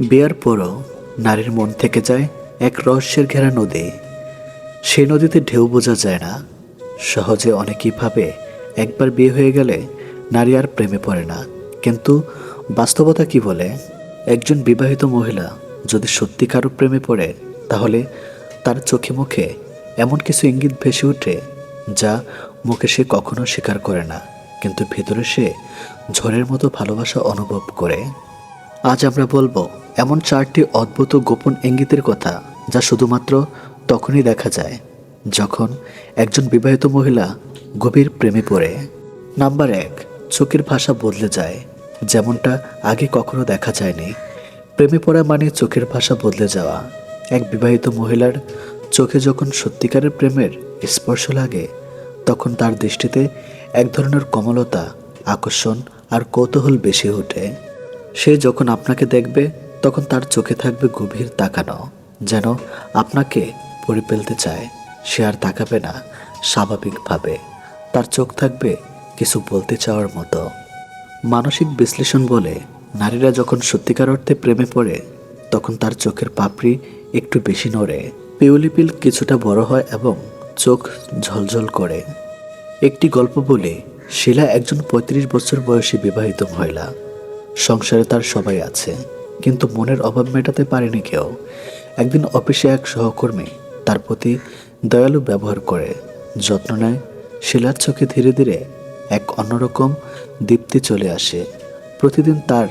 বিয়ার পরও নারীর মন থেকে যায় এক রহস্যের ঘেরা নদী। সেই নদীতে ঢেউ বোঝা যায় না। সহজে অনেকেই ভাবে একবার বিয়ে হয়ে গেলে নারী আর প্রেমে পড়ে না। কিন্তু বাস্তবতা কি বলে? একজন বিবাহিত মহিলা যদি সত্যি কারও প্রেমে পড়ে, তাহলে তার চোখে মুখে এমন কিছু ইঙ্গিত ভেসে ওঠে যা মুখে সে কখনো স্বীকার করে না। কিন্তু ভেতরে সে ঝড়ের মতো ভালোবাসা অনুভব করে। আজ আমরা বলব, এমন চারটি অদ্ভুত গোপন ইঙ্গিতের কথা যা শুধুমাত্র তখনই দেখা যায় যখন একজন বিবাহিত মহিলা গভীর প্রেমে পড়ে। নাম্বার এক, চোখের ভাষা বদলে যায়, যেমনটা আগে কখনো দেখা যায়নি। প্রেমে পড়া মানে চোখের ভাষা বদলে যাওয়া। এক বিবাহিত মহিলার চোখে যখন সত্যিকারের প্রেমের স্পর্শ লাগে, তখন তার দৃষ্টিতে এক ধরনের কমলতা, আকর্ষণ আর কৌতূহল বেশি ওঠে। সে যখন আপনাকে দেখবে, তখন তার চোখে থাকবে গভীর তাকানো, যেন আপনাকে পড়ে ফেলতে চায়। সে আর তাকাবে না, স্বাভাবিকভাবে। তার চোখ থাকবে কিছু বলতে চাওয়ার মতো। মানসিক বিশ্লেষণ বলে, নারীরা যখন সত্যিকার অর্থে প্রেমে পড়ে, তখন তার চোখের পাপড়ি একটু বেশি নড়ে। পিউলিপিল কিছুটা বড় হয় এবং চোখ ঝলঝল করে। একটি গল্প বলে, শিলা একজন পঁয়ত্রিশ বছর বয়সী বিবাহিত মহিলা। সংসারে তার সবাই আছে, কিন্তু মনের অভাব মেটাতে পারেনি কেউ। একদিন অফিসে এক সহকর্মী তার প্রতি দয়ালু ব্যবহার করে যত্ন নেয়, শিলার চোখে ধীরে ধীরে এক অন্যরকম দীপ্তি চলে আসে। প্রতিদিন তার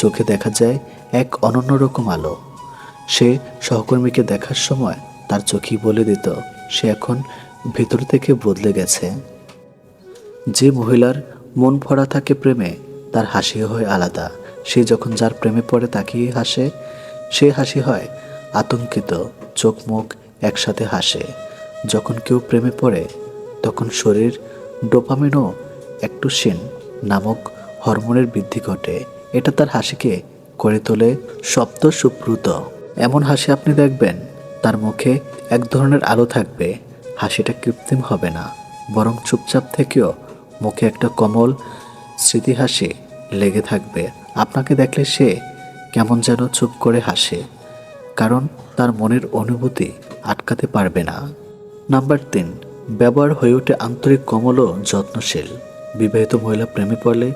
চোখে দেখা যায় এক অনন্য রকম আলো। সে সহকর্মীকে দেখার সময় তার চোখই বলে দিত, সে এখন ভেতর থেকে বদলে গেছে। যে মহিলার মন ভরা থাকে প্রেমে তার হাসি হয় আলাদা। সে যখন যার প্রেমে পড়ে তাকিয়ে হাসে। সে হাসি হয় আতঙ্কিত চোখ মুখ একসাথে হাসে। যখন কেউ প্রেমে পড়ে, তখন শরীর ডোপামিনো একটু সিন নামক হরমোনের বৃদ্ধি ঘটে। এটা তার হাসিকে করে তোলে শব্দ সুপ্রুত। এমন হাসি আপনি দেখবেন, তার মুখে এক ধরনের আলো থাকবে। হাসিটা কৃত্রিম হবে না, বরং চুপচাপ থেকেও মুখে একটা কমল স্মৃতি হাসি লেগে থাকবে। আপনাকে দেখলে সে কেমন যেন চুপ করে হাসে, কারণ তার মনের অনুভূতি আটকাতে পারবে না। নাম্বার তিন, ব্যবহার হয়ে ওঠে আন্তরিক কমল ও যত্নশীল। বিবাহিত মহিলা প্রেমে পড়লে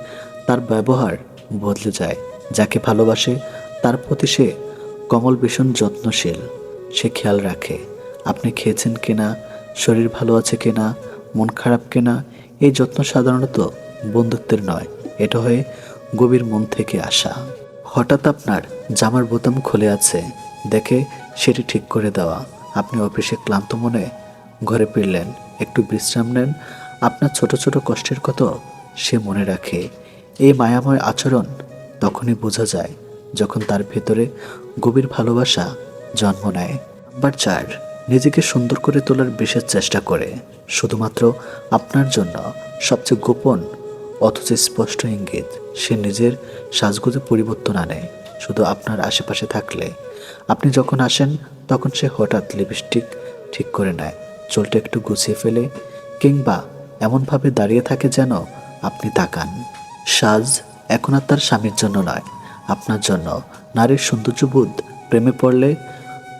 তার ব্যবহার বদলে যায়। যাকে ভালোবাসে, তার প্রতি সে কমল, ভীষণ যত্নশীল। সে খেয়াল রাখে, আপনি খেয়েছেন কিনা, শরীর ভালো আছে কিনা, মন খারাপ কিনা, এই যত্ন সাধারণত বন্ধুত্বের নয়, এটা হয়ে গভীর মন থেকে আসা। হঠাৎ আপনার জামার বোতাম খুলে আছে, দেখে সেটি ঠিক করে দেওয়া। আপনি অফিসে ক্লান্ত মনে ঘরে ফিরলেন, একটু বিশ্রাম নেন। আপনার ছোট ছোট কষ্টের কথা সে মনে রাখে। এই মায়াময় আচরণ তখনই বোঝা যায়, যখন তার ভেতরে গভীর ভালোবাসা জন্ম নেয়। নাম্বার চার, নিজেকে সুন্দর করে তোলার বিশেষ চেষ্টা করে। শুধুমাত্র আপনার জন্য সবচেয়ে গোপন অথচ স্পষ্ট ইঙ্গিত, সে নিজের সাজগোজে পরিবর্তন আনে, শুধু আপনার আশেপাশে থাকলে। আপনি যখন আসেন, তখন সে হঠাৎ লিপস্টিক ঠিক করে নেয়, চুলটা একটু গুছিয়ে ফেলে, কিংবা এমনভাবে দাঁড়িয়ে থাকে যেন আপনি তাকান। সাজ এখন আর তার স্বামীর জন্য নয়, আপনার জন্য। নারীর সৌন্দর্যবোধ প্রেমে পড়লে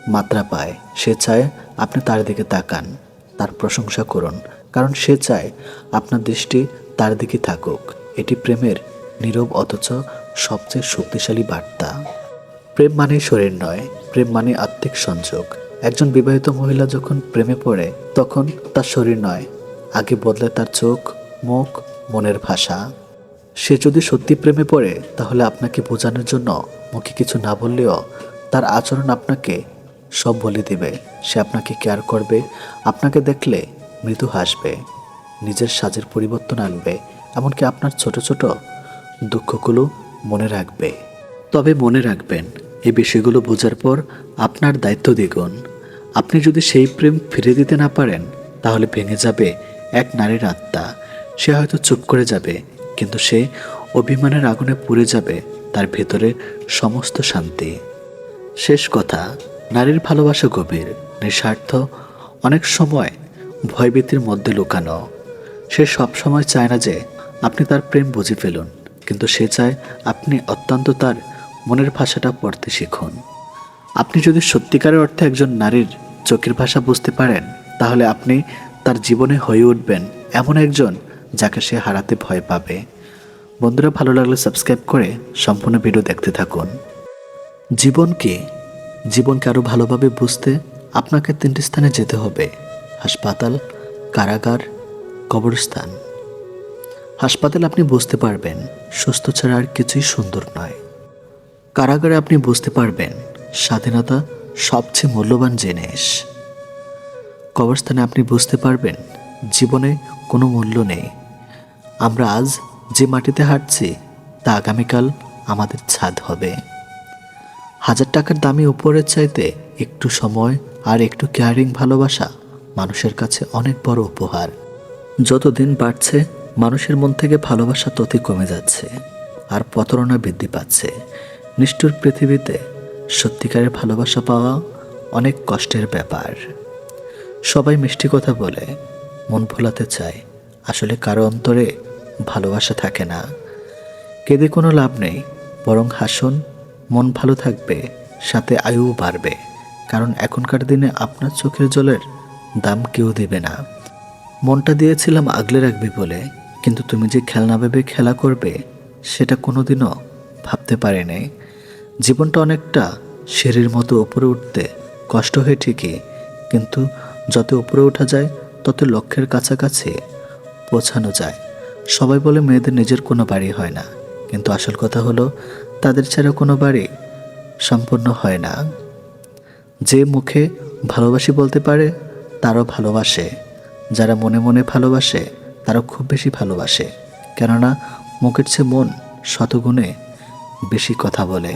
মাত্রা পায়। সে চায় আপনি তার দিকে তাকান, তার প্রশংসা করুন, কারণ সে চায় আপনার দৃষ্টি তার দিকে থাকুক। এটি প্রেমের নীরব অথচ সবচেয়ে শক্তিশালী বার্তা। প্রেম মানে শরীর নয়, প্রেম মানে আত্মিক সংযোগ। একজন বিবাহিত মহিলা যখন প্রেমে পড়ে, তখন তার শরীর নয়, আগে বদলে তার চোখ, মুখ, মনের ভাষা। সে যদি সত্যি প্রেমে পড়ে, তাহলে আপনাকে বোঝানোর জন্য মুখে কিছু না বললেও তার আচরণ আপনাকে সব বলে দিবে। সে আপনাকে কেয়ার করবে, আপনাকে দেখলে মৃদু হাসবে। নিজের সাজের পরিবর্তন আনবে, এমনকি আপনার ছোট ছোট দুঃখগুলো মনে রাখবে। তবে মনে রাখবেন এই বিষয়গুলো বোঝার পর আপনার দায়িত্ব দ্বিগুণ। আপনি যদি সেই প্রেম ফিরে দিতে না পারেন, তাহলে ভেঙে যাবে এক নারীর আত্মা। সে হয়তো চুপ করে যাবে, কিন্তু সে অভিমানের আগুনে পুড়ে যাবে, তার ভেতরে সমস্ত শান্তি। শেষ কথা, নারীর ভালোবাসা গভীর, নিঃস্বার্থ, অনেক সময় ভয়ভীতির মধ্যে লুকানো। সে সব সময় চায় না যে আপনি তার প্রেম বুঝে ফেলুন, কিন্তু সে চায় আপনি অত্যন্ত তার মনের ভাষাটা পড়তে শিখুন। আপনি যদি সত্যিকারের অর্থে একজন নারীর চোখের ভাষা বুঝতে পারেন, তাহলে আপনি তার জীবনে হয়ে উঠবেন এমন একজন যাকে সে হারাতে ভয় পাবে। বন্ধুরা, ভালো লাগলে সাবস্ক্রাইব করে সম্পূর্ণ ভিডিও দেখতে থাকুন। জীবনকে জীবনকে আরও ভালোভাবে বুঝতে আপনাকে তিনটি স্থানে যেতে হবে। হাসপাতাল, কারাগার কবরস্থান। হাসপাতালে আপনি বুঝতে পারবেন, সুস্থ ছাড়া আর কিছুই সুন্দর নয়। কারাগারে আপনি বুঝতে পারবেন, স্বাধীনতা সবচেয়ে মূল্যবান জিনিস। কবরস্থানে আপনি বুঝতে পারবেন, জীবনে কোনো মূল্য নেই। আমরা আজ যে মাটিতে হাঁটছি, তা আগামীকাল আমাদের ছাদ হবে। হাজার টাকার দামি উপরের চাইতে একটু সময় আর একটু কেয়ারিং ভালোবাসা মানুষের কাছে অনেক বড় উপহার। যত দিন বাড়ছে, মানুষের মন থেকে ভালোবাসা ততই কমে যাচ্ছে আর প্রতারণা বৃদ্ধি পাচ্ছে। নিষ্ঠুর পৃথিবীতে সত্যিকারের ভালোবাসা পাওয়া অনেক কষ্টের ব্যাপার। সবাই মিষ্টি কথা বলে, মন ভোলাতে চায়, আসলে কারও অন্তরে ভালোবাসা থাকে না। কেঁদে কোনো লাভ নেই, বরং হাসুন, মন ভালো থাকবে, সাথে আয়ুও বাড়বে, কারণ এখনকার দিনে আপনার চোখের জলের দাম কেউ দেবে না। মনটা দিয়েছিলাম আগলে রাখবি বলে, কিন্তু তুমি যে খেলনা ভেবে খেলা করবে, সেটা কোনোদিনও ভাবতে পারেনি। জীবনটা অনেকটা সিঁড়ির মতো উপরে উঠতে কষ্ট হয় ঠিকই, কিন্তু যত উপরে ওঠা যায়, তত লক্ষ্যের কাছাকাছি পৌঁছানো যায়। সবাই বলে মেয়েদের নিজের কোনো বাড়ি হয় না, কিন্তু আসল কথা হলো, তাদের ছাড়া কোনো বাড়ি সম্পূর্ণ হয় না। যে মুখে ভালোবাসি বলতে পারে, তারও ভালোবাসে। যারা মনে মনে ভালোবাসে তারা খুব বেশি ভালোবাসে। কেননা, মুখের চেয়ে মন শতগুণে বেশি কথা বলে।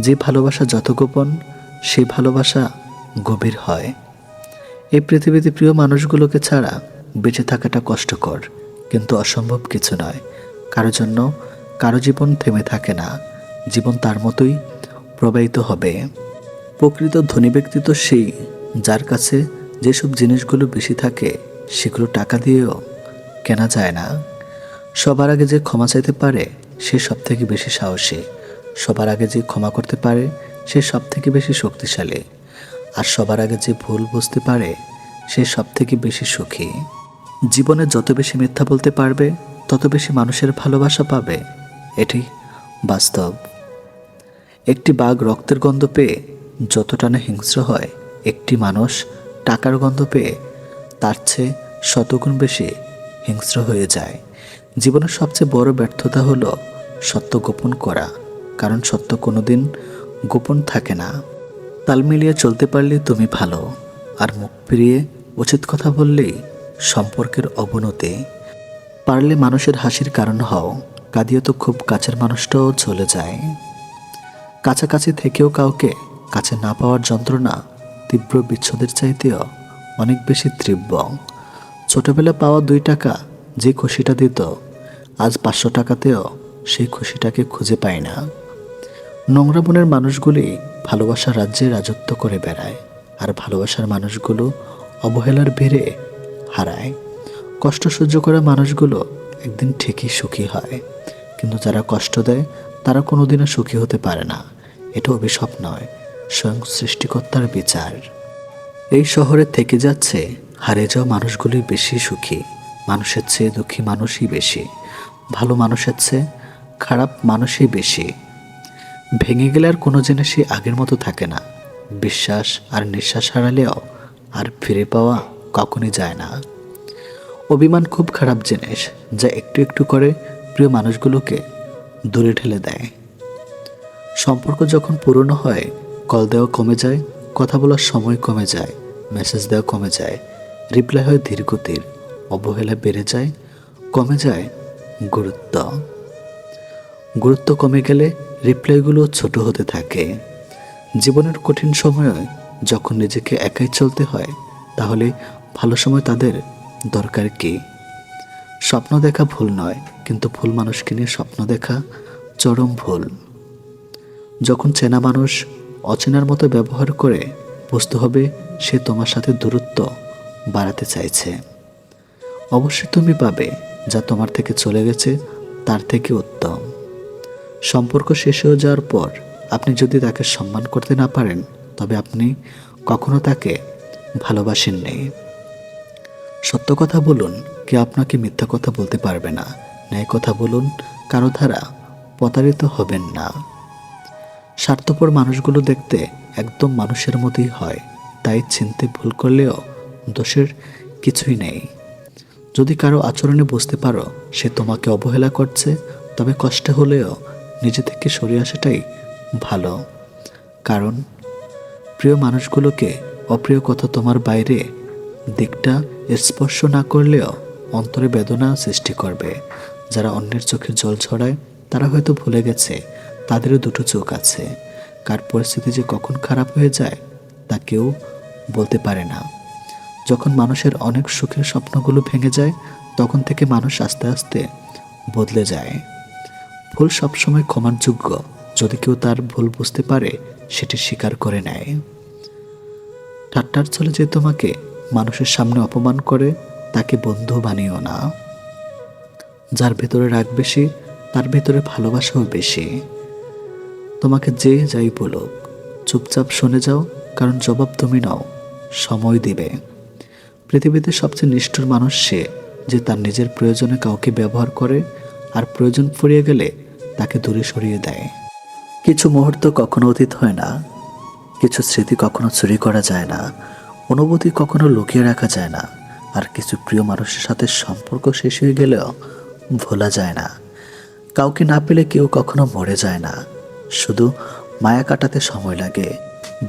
যে ভালোবাসা যত গোপন সেই ভালোবাসা গভীর হয়। এই পৃথিবীতে প্রিয় মানুষগুলোকে ছাড়া বেঁচে থাকাটা কষ্টকর, কিন্তু অসম্ভব কিছু নয়। কারও জন্য কারও জীবন থেমে থাকে না। জীবন তার মতোই প্রবাহিত হবে। প্রকৃত ধনী ব্যক্তি তো সেই যার কাছে যেসব জিনিসগুলো বেশি থাকে, সেগুলো টাকা দিয়েও কেনা যায় না। সবার আগে যে ক্ষমা চাইতে পারে, সে সব থেকে বেশি সাহসী। সবার আগে যে ক্ষমা করতে পারে, সে সব থেকে বেশি শক্তিশালী। আর সবার আগে যে ভুল বুঝতে পারে, সে সব থেকে বেশি সুখী। জীবনে যত বেশি মিথ্যা বলতে পারবে, তত বেশি মানুষের ভালোবাসা পাবে। এটি বাস্তব। একটি বাঘ রক্তের গন্ধ পেয়ে যতটা না হিংস্র হয়, একটি মানুষ টাকার গন্ধ পেয়ে তার চেয়ে শতগুণ বেশি হিংস্র হয়ে যায়। জীবনের সবচেয়ে বড় ব্যর্থতা হলো সত্য গোপন করা, কারণ সত্য কোনোদিন গোপন থাকে না। তাল মিলিয়ে চলতে পারলে তুমি ভালো, আর মুখ ফিরিয়ে উচিত কথা বললেই সম্পর্কের অবনতি। পারলে মানুষের হাসির কারণ হও, কাঁদিয়ে তো খুব কাছের মানুষটাও চলে যায়। কাছাকাছি থেকেও কাউকে কাছে না পাওয়ার যন্ত্রণা তীব্র বিচ্ছেদের চাইতেও অনেক বেশি তীব্র। ছোটবেলা পাওয়া দুই টাকা যে খুশিটা দিত, আজ পাঁচশো টাকাতেও সেই খুশিটাকে খুঁজে পায় না। নোংরা বনের মানুষগুলি ভালোবাসার রাজ্যে রাজত্ব করে বেড়ায়, আর ভালোবাসার মানুষগুলো অবহেলার ভিড়ে হারায়। কষ্ট সহ্য করা মানুষগুলো একদিন ঠিকই সুখী হয়, কিন্তু যারা কষ্ট দেয়, তারা কোনোদিনও সুখী হতে পারে না। এটা অভিশাপ নয় স্বয়ং সৃষ্টিকর্তার বিচার। এই শহরে থেকে যাচ্ছে হারে যাওয়া মানুষগুলি বেশি সুখী, মানুষের চেয়ে দুঃখী মানুষই বেশি, ভালো মানুষের চেয়ে খারাপ মানুষই বেশি। ভেঙে গেলে আর কোনো জিনিসই আগের মতো থাকে না। বিশ্বাস আর নিঃশ্বাস হারালেও আর ফিরে পাওয়া কখনই যায় না। অভিমান খুব খারাপ জিনিস যা একটু একটু করে প্রিয় মানুষগুলোকে দূরে ঠেলে দেয়। সম্পর্ক যখন পুরনো হয় কল দেওয়া কমে যায়, কথা বলার সময় কমে যায় মেসেজ দেওয়া কমে যায় রিপ্লাই হয় ধীরগতির, অবহেলা বেড়ে যায়, কমে যায় গুরুত্ব। গুরুত্ব কমে গেলে রিপ্লাইগুলো ছোট হতে থাকে। জীবনের কঠিন সময়ে যখন নিজেকে একাই চলতে হয়, তাহলে ভালো সময় তাদের দরকার কি? স্বপ্ন দেখা ভুল নয়, কিন্তু ভুল মানুষকে নিয়ে স্বপ্ন দেখা চরম ভুল। যখন চেনা মানুষ অচেনার মতো ব্যবহার করে বুঝতে হবে সে তোমার সাথে দূরত্ব বাড়াতে চাইছে। অবশ্যই তুমি পাবে যা তোমার থেকে চলে গেছে, তার থেকে উত্তম। সম্পর্ক শেষ হয়ে যাওয়ার পর আপনি যদি তাকে সম্মান করতে না পারেন, তবে আপনি কখনো তাকে ভালোবাসেননি সত্য কথা বলুন কে আপনাকে মিথ্যা কথা বলতে পারবে না। ন্যায় কথা বলুন, কারও দ্বারা প্রতারিত হবেন না। স্বার্থপর মানুষগুলো দেখতে একদম মানুষের মতোই হয়। তাই চিনতে ভুল করলেও দোষের কিছুই নেই। যদি কারও আচরণে বুঝতে পারো সে তোমাকে অবহেলা করছে, তবে কষ্ট হলেও নিজে থেকে সরে আসাটাই ভালো। কারণ প্রিয় মানুষগুলোকে অপ্রিয় কথা তোমার বাইরে দিকটা স্পর্শ না করলেও অন্তরে বেদনা সৃষ্টি করবে। যারা অন্যের চোখে জল ছড়ায়, তারা হয়তো ভুলে গেছে তাদেরও দুটো চোখ আছে। কার পরিস্থিতি যে কখন খারাপ হয়ে যায়, তা কেউ বলতে পারে না। যখন মানুষের অনেক সুখের স্বপ্নগুলো ভেঙে যায়, তখন থেকে মানুষ আস্তে আস্তে বদলে যায়। ভুল সবসময় ক্ষমার যোগ্য। যদি কেউ তার ভুল বুঝতে পারে, সেটি স্বীকার করে নেয়। ঠাট্টার চলে যে তোমাকে মানুষের সামনে অপমান করে, তাকে বন্ধু বানিও না। যার ভেতরে রাগ বেশি, তার ভেতরে ভালোবাসাও বেশি। তোমাকে যে যাই বলুক, চুপচাপ শুনে যাও, কারণ জবাব তুমি নাও, সময় দিবে। পৃথিবীতে সবচেয়ে নিষ্ঠুর মানুষ সে, যে তার নিজের প্রয়োজনে কাউকে ব্যবহার করে আর প্রয়োজন ফুরিয়ে গেলে তাকে দূরে সরিয়ে দেয়। কিছু মুহূর্ত কখনো অতীত হয় না, কিছু স্মৃতি কখনো চুরি করা যায় না, অনুভূতি কখনো লুকিয়ে রাখা যায় না, আর কিছু প্রিয় মানুষের সাথে সম্পর্ক শেষ হয়ে গেলেও ভোলা যায় না। কাউকে না পেলে কেউ কখনো মরে যায় না। শুধু মায়া কাটাতে সময় লাগে।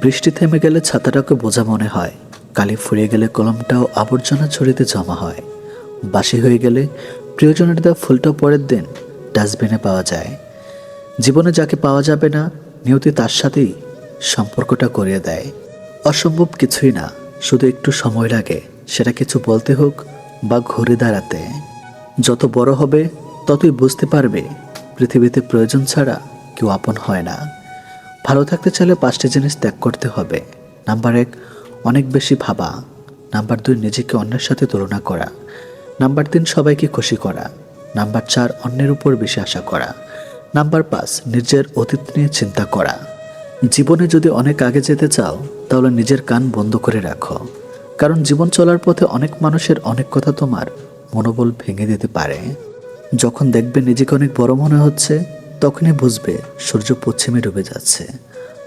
বৃষ্টি থেমে গেলে ছাতাটাকে বোঝা মনে হয়। কালি ফুরিয়ে গেলে কলমটাও আবর্জনা ছড়িতে জমা হয়। বাসি হয়ে গেলে প্রিয়জনের দেওয়া ফুলটা পরের দিন ডাস্টবিনে পাওয়া যায়। জীবনে যাকে পাওয়া যাবে না, নিয়তি তার সাথেই সম্পর্কটা করিয়ে দেয়। অসম্ভব কিছুই না, শুধু একটু সময় লাগে, সেটা কিছু বলতে হোক বা ঘুরে দাঁড়াতে। যত বড় হবে, ততই বুঝতে পারবে পৃথিবীতে প্রয়োজন ছাড়া কেউ আপন হয় না। ভালো থাকতে চাইলে পাঁচটি জিনিস ত্যাগ করতে হবে। নাম্বার এক, অনেক বেশি ভাবা। নাম্বার দুই, নিজেকে অন্যের সাথে তুলনা করা। নাম্বার তিন, সবাইকে খুশি করা। নাম্বার চার, অন্যের উপর বেশি আশা করা। নাম্বার পাঁচ, নিজের অতীত নিয়ে চিন্তা করা। জীবনে যদি অনেক আগে যেতে চাও, তাহলে নিজের কান বন্ধ করে রাখো। কারণ জীবন চলার পথে অনেক মানুষের অনেক কথা তোমার মনোবল ভেঙে দিতে পারে। যখন দেখবে নিজেকে অনেক বড় মনে হচ্ছে তখনই বুঝবে সূর্য পশ্চিমে ডুবে যাচ্ছে।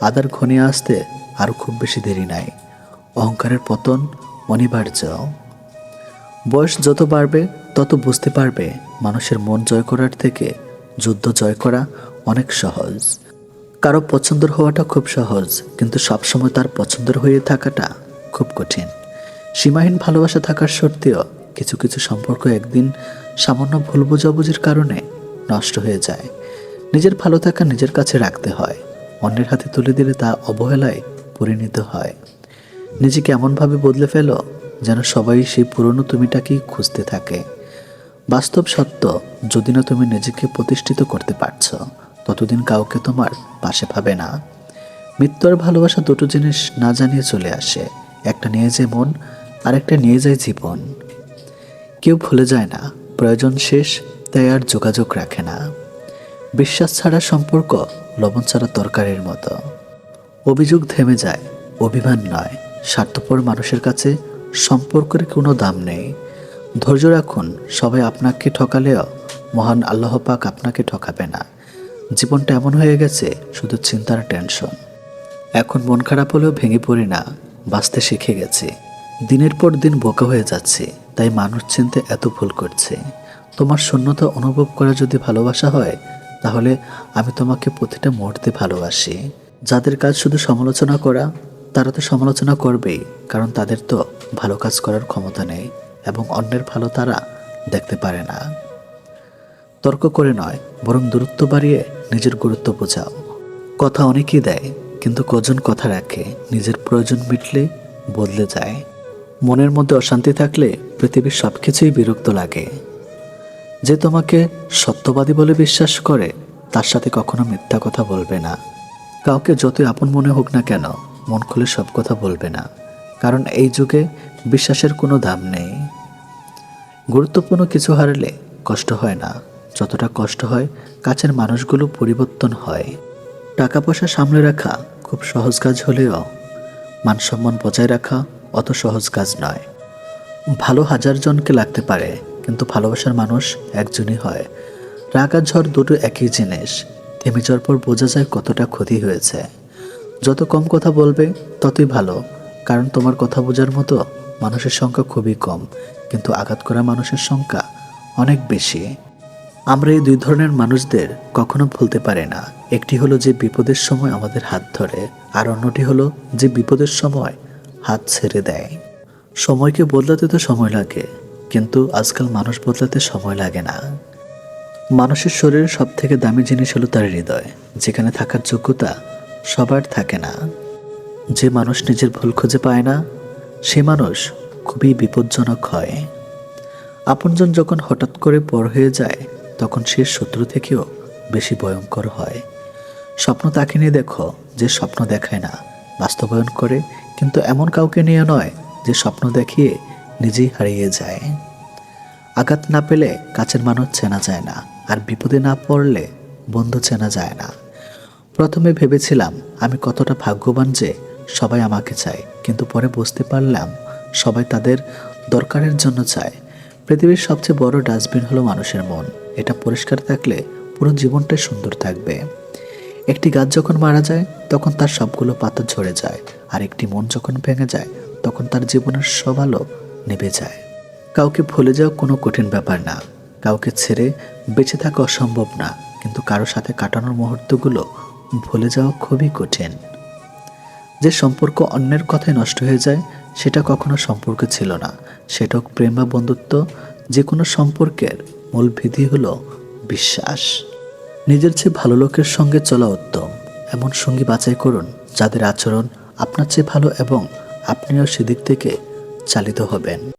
আদার ঘনিয়ে আসতে আর খুব বেশি দেরি নাই। অহংকারের পতন অনিবার্য। বয়স যত বাড়বে, তত বুঝতে পারবে মানুষের মন জয় করার থেকে যুদ্ধ জয় করা অনেক সহজ। কারও পছন্দের হওয়াটা খুব সহজ, কিন্তু সবসময় তার পছন্দের হয়ে থাকাটা খুব কঠিন। সীমাহীন ভালোবাসা থাকার সত্ত্বেও কিছু কিছু সম্পর্ক একদিন সামান্য ভুল বোঝাবুঝির কারণে নষ্ট হয়ে যায়। নিজের ভালো থাকা নিজের কাছে রাখতে হয়। অন্যের হাতে তুলে দিলে তা অবহেলায় পরিণত হয়। নিজেকে এমনভাবে বদলে ফেলো যেন সবাই সেই পুরনো তুমিটাকেই খুঁজতে থাকে। বাস্তব সত্য, যদি না তুমি নিজেকে প্রতিষ্ঠিত করতে পারছ, ততদিন কাউকে তোমার পাশে পাবে না। মৃত্যু আর ভালোবাসা দুটো জিনিস না জানিয়ে চলে আসে, একটা নিয়ে যায় মন আর একটা নিয়ে যায় জীবন। কেউ ভুলে যায় না, প্রয়োজন শেষ, তাই আর যোগাযোগ রাখে না। বিশ্বাস ছাড়া সম্পর্ক, লবণ ছাড়া তরকারির মতো। অভিযোগ থেমে যায়, অভিমান নয়। স্বার্থপর মানুষের কাছে সম্পর্কের কোনো দাম নেই। ধৈর্য রাখুন, সবাই আপনাকে ঠকালেও মহান আল্লাহ পাক আপনাকে ঠকাবে না। জীবনটা এমন হয়ে গেছে, শুধু চিন্তার টেনশন। এখন মন খারাপ হলেও ভেঙে পড়ি না, বাঁচতে শিখে গেছি। দিনের পর দিন বোকা হয়ে যাচ্ছে, তাই মানুষ চিনতে এত ভুল করছে। তোমার শূন্যতা অনুভব করা যদি ভালোবাসা হয় তাহলে আমি তোমাকে প্রতিটা মুহূর্তে ভালোবাসি। যাদের কাজ শুধু সমালোচনা করা, তারা তো সমালোচনা করবেই, কারণ তাদের তো ভালো কাজ করার ক্ষমতা নেই, এবং অন্যের ভালো তারা দেখতে পারে না। তর্ক করে নয়, বরং দূরত্ব বাড়িয়ে নিজের গুরুত্ব বোঝাও। কথা অনেকেই দেয়, কিন্তু কজন কথা রাখে, নিজের প্রয়োজন মিটলে বদলে যায়। মনের মধ্যে অশান্তি থাকলে পৃথিবীর সব কিছুই বিরক্ত লাগে। যে তোমাকে সত্যবাদী বলে বিশ্বাস করে, তার সাথে কখনো মিথ্যা কথা বলবে না। কাউকে যতই আপন মনে হোক না কেন, মন খুলে সব কথা বলবে না। কারণ এই যুগে বিশ্বাসের কোনো দাম নেই। গুরুত্বপূর্ণ কিছু হারালে কষ্ট হয় না। যতটা কষ্ট হয়, কাছের মানুষগুলো পরিবর্তন হয়। টাকা পয়সা সামলে রাখা খুব সহজ কাজ হলেও মান সম্মান বজায় রাখা অত সহজ কাজ নয়। ভালো হাজার জনকে লাগতে পারে কিন্তু ভালোবাসার মানুষ একজনই হয়। রাগ আর ঝড় দুটো একই জিনিস। থেমে যাওয়ার পর বোঝা যায় কতটা ক্ষতি হয়েছে। যত কম কথা বলবে, ততই ভালো। কারণ তোমার কথা বোঝার মতো মানুষের সংখ্যা খুবই কম, কিন্তু আঘাত করা মানুষের সংখ্যা অনেক বেশি। আমরা এই দুই ধরনের মানুষদের কখনো ভুলতে পারি না। একটি হলো যে বিপদের সময় আমাদের হাত ধরে, আর অন্যটি হলো যে বিপদের সময় হাত ছেড়ে দেয়। সময়কে বদলাতে তো সময় লাগে। কিন্তু আজকাল মানুষ বদলাতে সময় লাগে না। মানুষের শরীরের সব থেকে দামি জিনিস হলো তার হৃদয়। যেখানে থাকার যোগ্যতা সবার থাকে না। যে মানুষ নিজের ভুল খুঁজে পায় না, সে মানুষ খুবই বিপজ্জনক হয়। আপনজন যখন হঠাৎ করে পর হয়ে যায়, তখন সে শত্রু থেকেও বেশি ভয়ঙ্কর হয়। স্বপ্ন তাকে নিয়ে দেখো, যে স্বপ্ন দেখায় না, বাস্তবায়ন করে, কিন্তু এমন কাউকে নিয়ে নয়, যে স্বপ্ন দেখিয়ে নিজেই হারিয়ে যায়। আঘাত না পেলে কাছের মানুষ চেনা যায় না, আর বিপদে না পড়লে বন্ধু চেনা যায় না। প্রথমে ভেবেছিলাম, আমি কতটা ভাগ্যবান যে সবাই আমাকে চায়, কিন্তু পরে বুঝতে পারলাম সবাই তাদের দরকারের জন্য চায়। পৃথিবীর সবচেয়ে বড় ডাস্টবিন হলো মানুষের মন, এটা পরিষ্কার থাকলে পুরো জীবনটাই সুন্দর থাকবে। একটি গাছ যখন মারা যায়, তখন তার সবগুলো পাতা ঝরে যায়, আর একটি মন যখন ভেঙে যায়, তখন তার জীবনের সব আলো নেভে যায়। কাউকে ভুলে যাওয়া কোনো কঠিন ব্যাপার না। কাউকে ছেড়ে বেঁচে থাকা অসম্ভব না। কিন্তু কারও সাথে কাটানোর মুহূর্তগুলো ভুলে যাওয়া খুবই কঠিন। যে সম্পর্ক অন্যের কথায় নষ্ট হয়ে যায়, সেটা কখনো সম্পর্ক ছিল না। সেটা হোক প্রেম বা বন্ধুত্ব যে কোনো সম্পর্কের মূল ভিত্তি হলো বিশ্বাস। নিজের চেয়ে ভালো লোকের সঙ্গে চলা উত্তম। এমন সঙ্গী বাছাই করুন, যাদের আচরণ আপনার চেয়ে ভালো এবং আপনিও সেদিক থেকে চালিত হবেন।